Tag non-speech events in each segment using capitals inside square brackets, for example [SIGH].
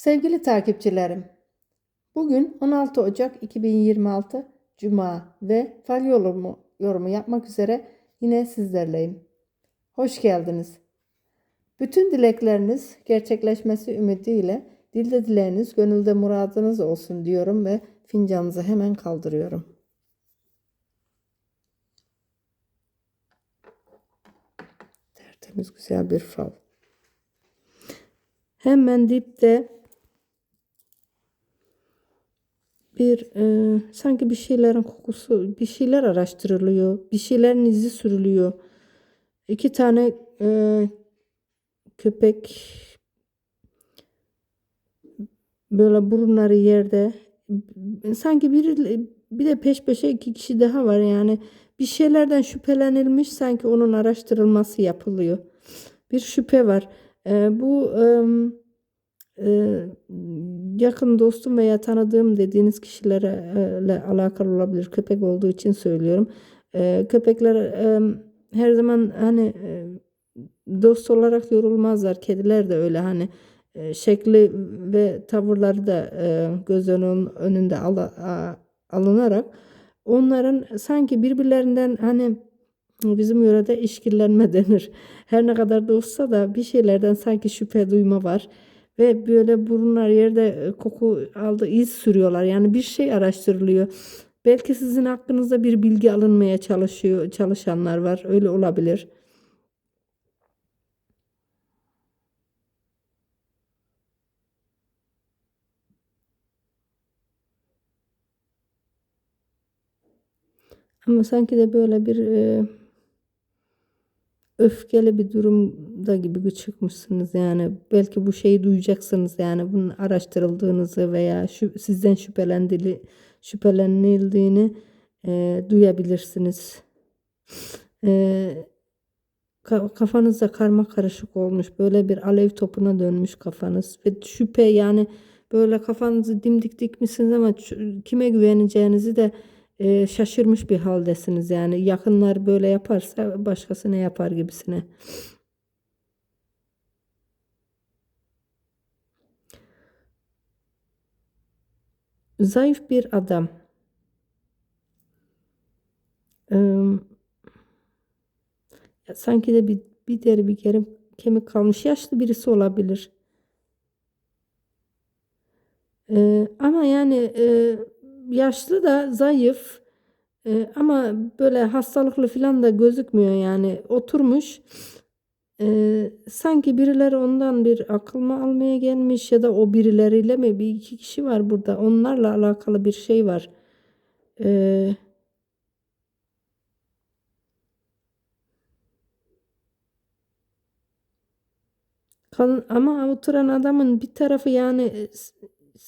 Sevgili takipçilerim, bugün 16 Ocak 2026 Cuma ve fal yorumu, yorumu yapmak üzere yine sizlerleyim. Hoş geldiniz. Bütün dilekleriniz gerçekleşmesi ümidiyle dilde dileğiniz, gönülde muradınız olsun diyorum ve fincanınızı hemen kaldırıyorum. Tertemiz güzel bir fal. Hemen dipte bir e, sanki bir şeylerin kokusu, bir şeyler araştırılıyor, bir şeylerin izi sürülüyor. İki tane e, köpek böyle burunları yerde sanki bir bir de peş peşe iki kişi daha var yani bir şeylerden şüphelenilmiş sanki onun araştırılması yapılıyor. Bir şüphe var. E, bu e, e, yakın dostum veya tanıdığım dediğiniz kişilerle alakalı olabilir. Köpek olduğu için söylüyorum. E, köpekler her zaman hani e, dost olarak yorulmazlar. Kediler de öyle hani e, şekli ve tavırları da e, göz önün, önünde alınarak onların sanki birbirlerinden hani bizim yörede işkillenme denir. Her ne kadar da olsa da bir şeylerden sanki şüphe duyma var. Ve böyle burunlar yerde e, koku aldı iz sürüyorlar. Yani bir şey araştırılıyor. Belki sizin hakkınızda bir bilgi alınmaya çalışıyor çalışanlar var. Öyle olabilir. Ama sanki de böyle bir e, öfkeli bir durumda gibi çıkmışsınız yani belki bu şeyi duyacaksınız yani bunun araştırıldığınızı veya şu, sizden şüphelendili, şüphelenildiğini e, duyabilirsiniz. E, kafanızda karma karışık olmuş böyle bir alev topuna dönmüş kafanız ve şüphe yani böyle kafanızı dimdik dikmişsiniz ama kime güveneceğinizi de e, şaşırmış bir haldesiniz yani yakınlar böyle yaparsa başkası ne yapar gibisine. Zayıf bir adam. Ee, sanki de bir, bir deri bir kerim kemik kalmış yaşlı birisi olabilir. Ee, ama yani e, yaşlı da zayıf e, ama böyle hastalıklı falan da gözükmüyor yani oturmuş e, sanki birileri ondan bir akıl mı almaya gelmiş ya da o birileriyle mi bir iki kişi var burada onlarla alakalı bir şey var. E, ama oturan adamın bir tarafı yani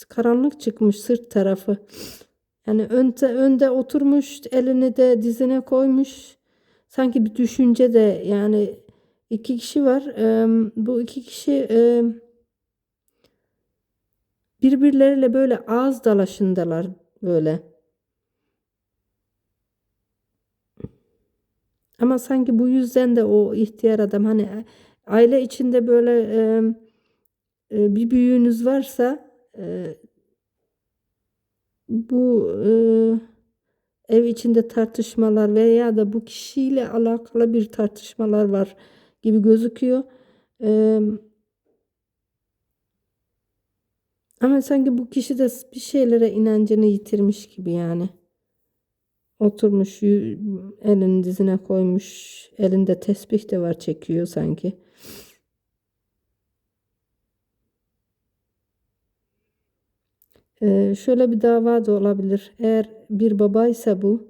karanlık çıkmış sırt tarafı. Yani önde, önde oturmuş elini de dizine koymuş. Sanki bir düşünce de yani iki kişi var. Bu iki kişi birbirleriyle böyle ağız dalaşındalar böyle. Ama sanki bu yüzden de o ihtiyar adam hani aile içinde böyle e, bir büyüğünüz varsa e, bu e, ev içinde tartışmalar veya da bu kişiyle alakalı bir tartışmalar var gibi gözüküyor. E, ama sanki bu kişi de bir şeylere inancını yitirmiş gibi yani. Oturmuş elini dizine koymuş. Elinde tesbih de var çekiyor sanki. Ee, şöyle bir dava da olabilir. Eğer bir babaysa bu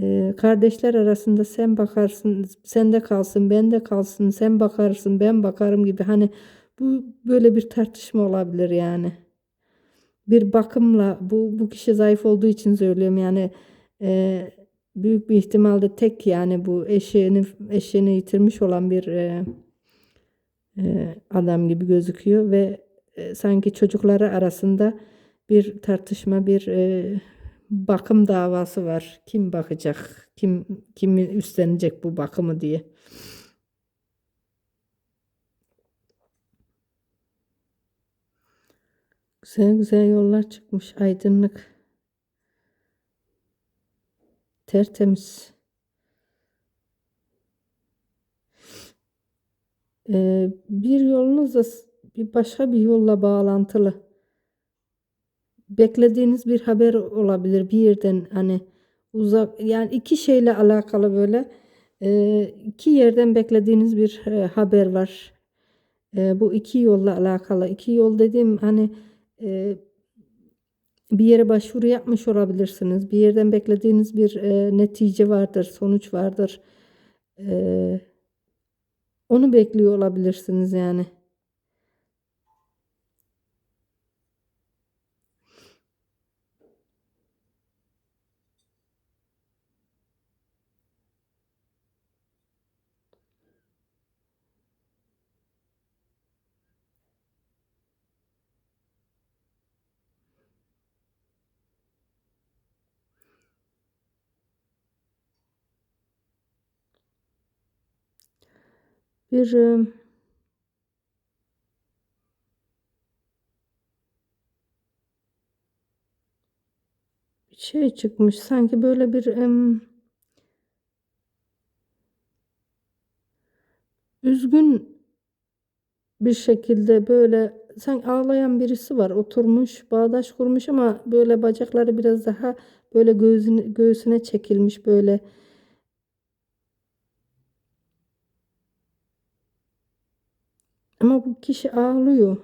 e, kardeşler arasında sen bakarsın, sen de kalsın, ben de kalsın, sen bakarsın, ben bakarım gibi hani bu böyle bir tartışma olabilir yani. Bir bakımla bu bu kişi zayıf olduğu için söylüyorum yani e, büyük bir ihtimalle tek yani bu eşeğini eşeğini yitirmiş olan bir e, e, adam gibi gözüküyor ve e, sanki çocukları arasında bir tartışma, bir e, bakım davası var. Kim bakacak, kim kim üstlenecek bu bakımı diye. Güzel güzel yollar çıkmış. Aydınlık. Tertemiz. Ee, bir yolunuz da bir başka bir yolla bağlantılı. Beklediğiniz bir haber olabilir bir yerden hani uzak yani iki şeyle alakalı böyle e, iki yerden beklediğiniz bir e, haber var. E, bu iki yolla alakalı. İki yol dediğim hani bir yere başvuru yapmış olabilirsiniz. Bir yerden beklediğiniz bir netice vardır, sonuç vardır. Onu bekliyor olabilirsiniz yani. Bir e, şey çıkmış. Sanki böyle bir em, üzgün bir şekilde böyle sanki ağlayan birisi var. Oturmuş bağdaş kurmuş ama böyle bacakları biraz daha böyle göğsüne, göğsüne çekilmiş böyle ama bu kişi ağlıyor.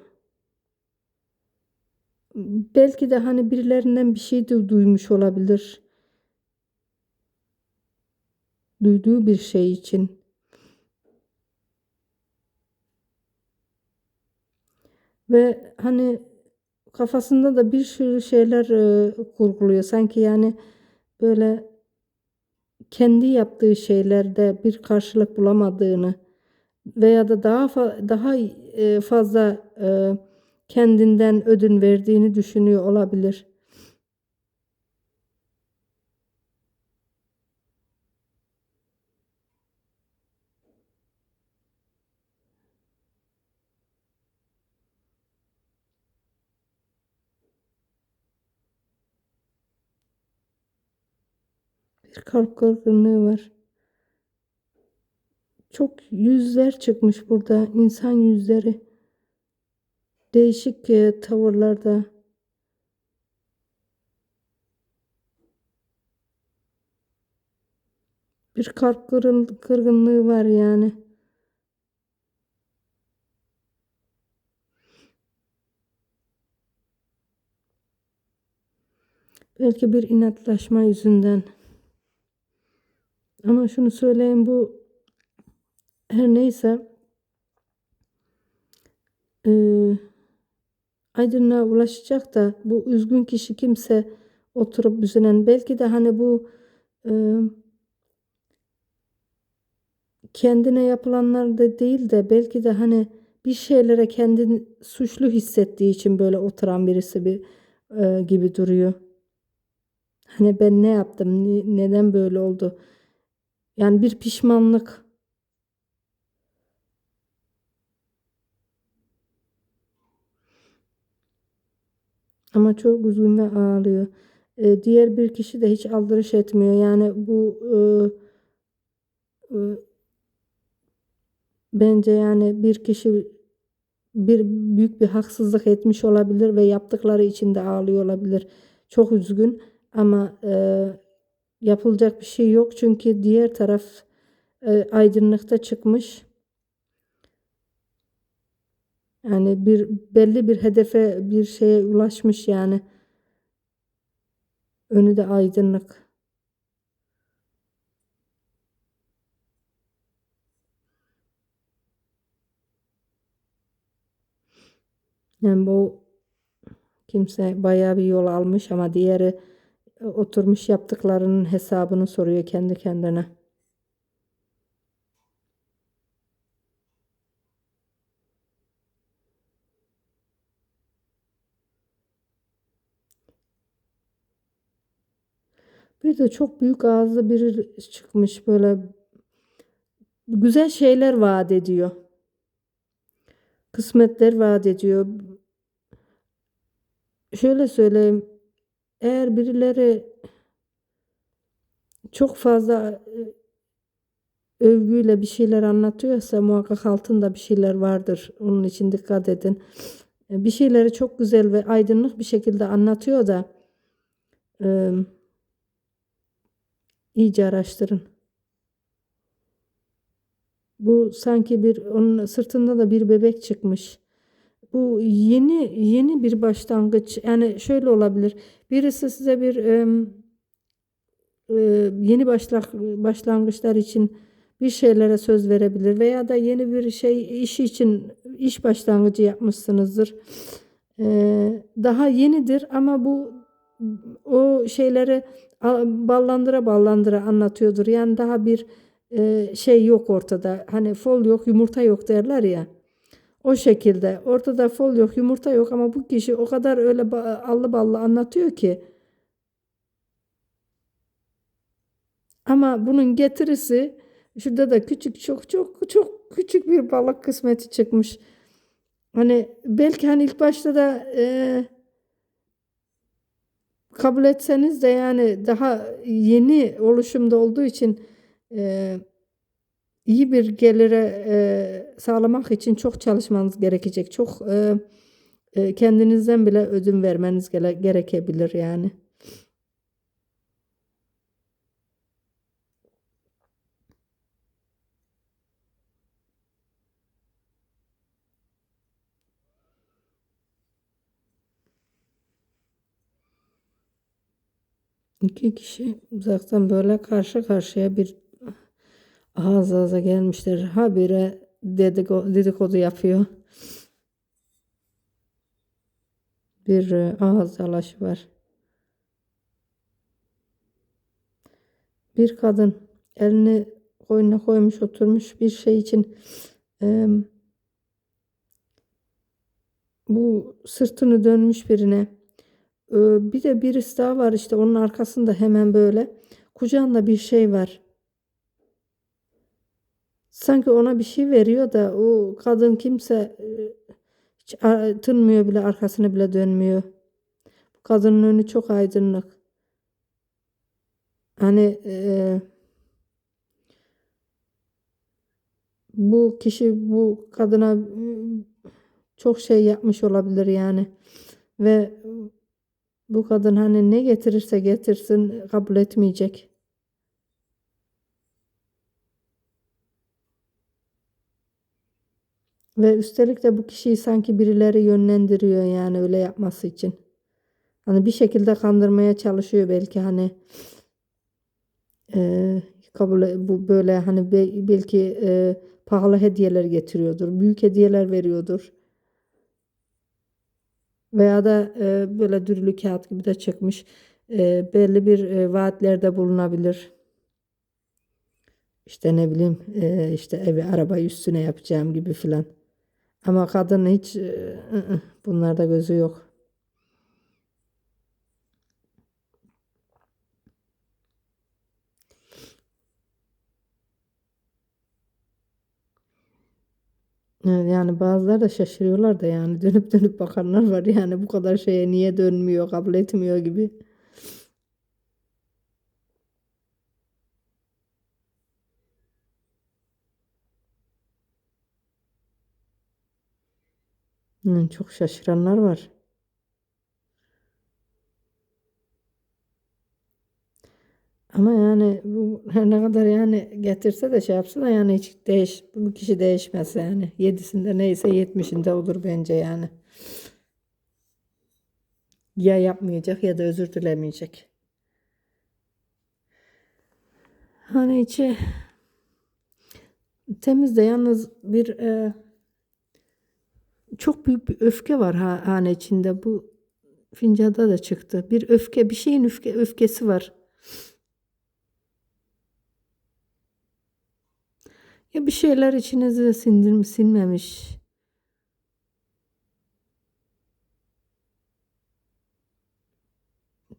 Belki de hani birilerinden bir şey de duymuş olabilir. Duyduğu bir şey için. Ve hani kafasında da bir sürü şeyler e, kurguluyor. Sanki yani böyle kendi yaptığı şeylerde bir karşılık bulamadığını veya da daha fa- daha e, fazla e, kendinden ödün verdiğini düşünüyor olabilir. Bir kalp kırgınlığı var. Çok yüzler çıkmış burada. insan yüzleri. Değişik e, tavırlarda. Bir kalp kırın- kırgınlığı var yani. Belki bir inatlaşma yüzünden. Ama şunu söyleyeyim bu her neyse eee aydınlığa ulaşacak da bu üzgün kişi kimse oturup üzülen belki de hani bu eee, kendine yapılanlar da değil de belki de hani bir şeylere kendini suçlu hissettiği için böyle oturan birisi bir eee, gibi duruyor. Hani ben ne yaptım? Neden böyle oldu? Yani bir pişmanlık. Ama çok üzgün ve ağlıyor. Ee, diğer bir kişi de hiç aldırış etmiyor. Yani bu e, e, bence yani bir kişi bir büyük bir haksızlık etmiş olabilir ve yaptıkları için de ağlıyor olabilir. Çok üzgün ama e, yapılacak bir şey yok çünkü diğer taraf e, aydınlıkta çıkmış. Yani bir belli bir hedefe bir şeye ulaşmış yani. Önü de aydınlık. Yani bu kimse bayağı bir yol almış ama diğeri oturmuş yaptıklarının hesabını soruyor kendi kendine. Bir de çok büyük ağızlı biri çıkmış böyle güzel şeyler vaat ediyor. Kısmetler vaat ediyor. şöyle söyleyeyim. Eğer birileri çok fazla e, övgüyle bir şeyler anlatıyorsa muhakkak altında bir şeyler vardır. Onun için dikkat edin. E, Bir şeyleri çok güzel ve aydınlık bir şekilde anlatıyor da e, iyice araştırın. Bu sanki bir onun sırtında da bir bebek çıkmış. Bu yeni yeni bir başlangıç. Yani şöyle olabilir. Birisi size bir e, yeni başlak başlangıçlar için bir şeylere söz verebilir veya da yeni bir şey iş için iş başlangıcı yapmışsınızdır. E, daha yenidir ama bu o şeyleri ballandıra ballandıra anlatıyordur. Yani daha bir e, şey yok ortada. Hani fol yok, yumurta yok derler ya. O şekilde ortada fol yok, yumurta yok ama bu kişi o kadar öyle allı ballı anlatıyor ki. Ama bunun getirisi şurada da küçük çok çok çok küçük bir balık kısmeti çıkmış. Hani belki hani ilk başta da e, kabul etseniz de yani daha yeni oluşumda olduğu için e, iyi bir gelire e, sağlamak için çok çalışmanız gerekecek. Çok e, e, kendinizden bile ödün vermeniz gere- gerekebilir yani. İki kişi uzaktan böyle karşı karşıya bir ağız ağza gelmişler. Habire dediko- dedikodu yapıyor. Bir e, ağız dalaşı var. Bir kadın elini koynuna koymuş oturmuş bir şey için e, bu sırtını dönmüş birine. E, bir de birisi daha var işte onun arkasında hemen böyle kucağında bir şey var. Sanki ona bir şey veriyor da o kadın kimse e, hiç tınmıyor bile arkasını bile dönmüyor. Bu kadının önü çok aydınlık. Hani e, bu kişi bu kadına çok şey yapmış olabilir yani. Ve bu kadın hani ne getirirse getirsin kabul etmeyecek. Ve üstelik de bu kişiyi sanki birileri yönlendiriyor yani öyle yapması için. Hani bir şekilde kandırmaya çalışıyor belki hani e, kabul bu böyle hani be- belki e, pahalı hediyeler getiriyordur, büyük hediyeler veriyordur. Veya da e, böyle dürülü kağıt gibi de çıkmış. E, belli bir e, vaatlerde bulunabilir. İşte ne bileyim e, işte evi arabayı üstüne yapacağım gibi filan. Ama kadın hiç e, ı, bunlarda gözü yok. Yani bazıları da şaşırıyorlar da yani [LAUGHS] dönüp dönüp bakanlar var yani bu kadar şeye niye dönmüyor kabul etmiyor gibi. Hı, çok şaşıranlar var. Ama yani bu her ne kadar yani getirse de şey yapsa da yani hiç değiş bu kişi değişmez yani. Yedisinde neyse yetmişinde olur bence yani. Ya yapmayacak ya da özür dilemeyecek. Hani içi temiz de yalnız bir e, çok büyük bir öfke var ha, hane içinde. Bu fincanda da çıktı. Bir öfke, bir şeyin öfke, öfkesi var. Ya bir şeyler içinize sindir, sinmemiş.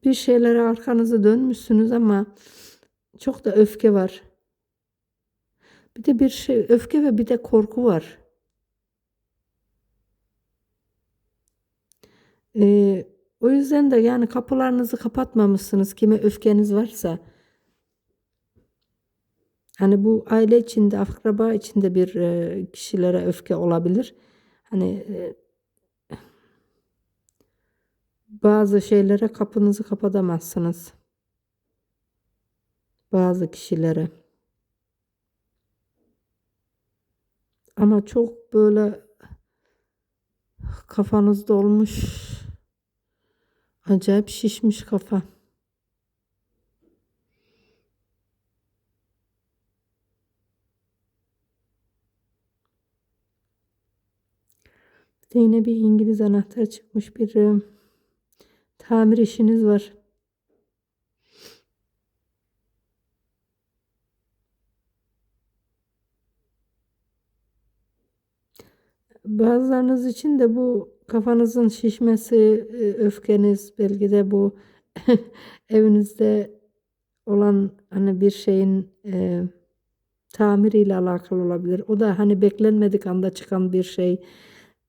Bir şeylere arkanızı dönmüşsünüz ama çok da öfke var. Bir de bir şey öfke ve bir de korku var. Ee, O yüzden de yani kapılarınızı kapatmamışsınız kime öfkeniz varsa. Hani bu aile içinde, akraba içinde bir e, kişilere öfke olabilir. Hani e, bazı şeylere kapınızı kapatamazsınız. Bazı kişilere. Ama çok böyle kafanız dolmuş. Acayip şişmiş kafa. Yine bir İngiliz anahtar çıkmış bir e, tamir işiniz var. Bazılarınız için de bu kafanızın şişmesi, e, öfkeniz, belki de bu [LAUGHS] evinizde olan hani bir şeyin e, tamiriyle alakalı olabilir. O da hani beklenmedik anda çıkan bir şey.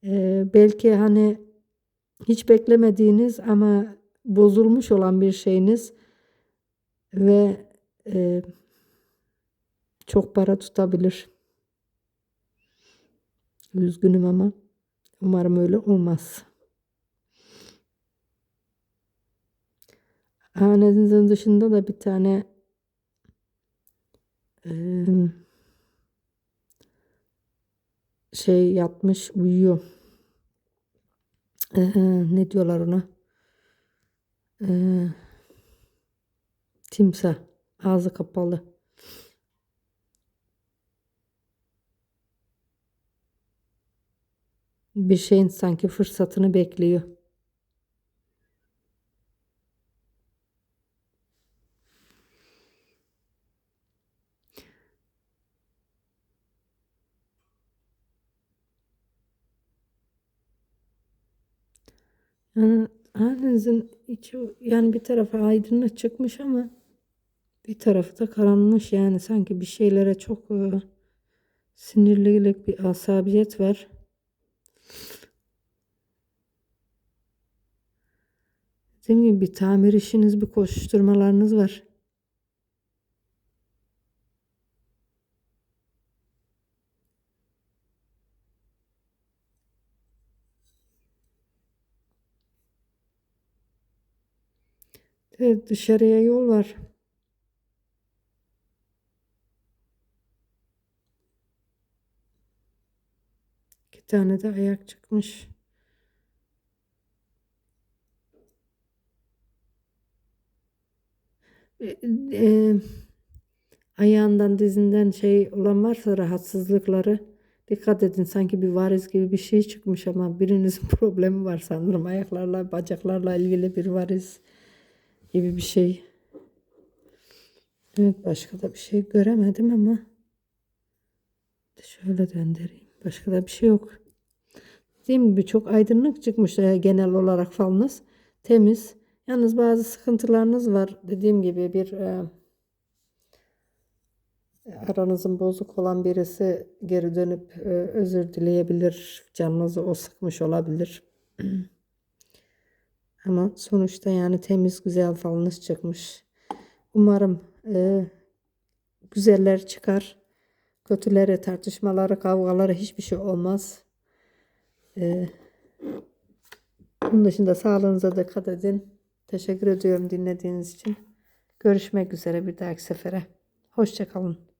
E, belki hani hiç beklemediğiniz ama bozulmuş olan bir şeyiniz ve e, çok para tutabilir. Üzgünüm ama umarım öyle olmaz. Hanenizin dışında da bir tane eee, şey yatmış uyuyor. Eee, ne diyorlar ona? Eee, timsah. Ağzı kapalı. Bir şeyin sanki fırsatını bekliyor. Yani halinizin içi yani bir tarafı aydınlık çıkmış ama bir tarafı da karanmış yani sanki bir şeylere çok e, sinirlilik bir asabiyet var. Dediğim gibi bir tamir işiniz, bir koşuşturmalarınız var. Dışarıya yol var. İki tane de ayak çıkmış. E, e, ayağından dizinden şey olan varsa rahatsızlıkları dikkat edin sanki bir variz gibi bir şey çıkmış ama birinizin [LAUGHS] problemi var sanırım ayaklarla bacaklarla ilgili bir variz gibi bir şey. Evet başka da bir şey göremedim ama şöyle döndüreyim. Başka da bir şey yok. Dediğim gibi çok aydınlık çıkmış e, genel olarak falınız. Temiz. Yalnız bazı sıkıntılarınız var. Dediğim gibi bir e, aranızın bozuk olan birisi geri dönüp e, özür dileyebilir. Canınızı o sıkmış olabilir. [CLEARS THROAT] Ama sonuçta yani temiz güzel falınız çıkmış. Umarım e, güzeller çıkar. Kötüleri, tartışmaları, kavgaları hiçbir şey olmaz. E, bunun dışında sağlığınıza dikkat edin. Teşekkür ediyorum dinlediğiniz için. Görüşmek üzere bir dahaki sefere. Hoşçakalın.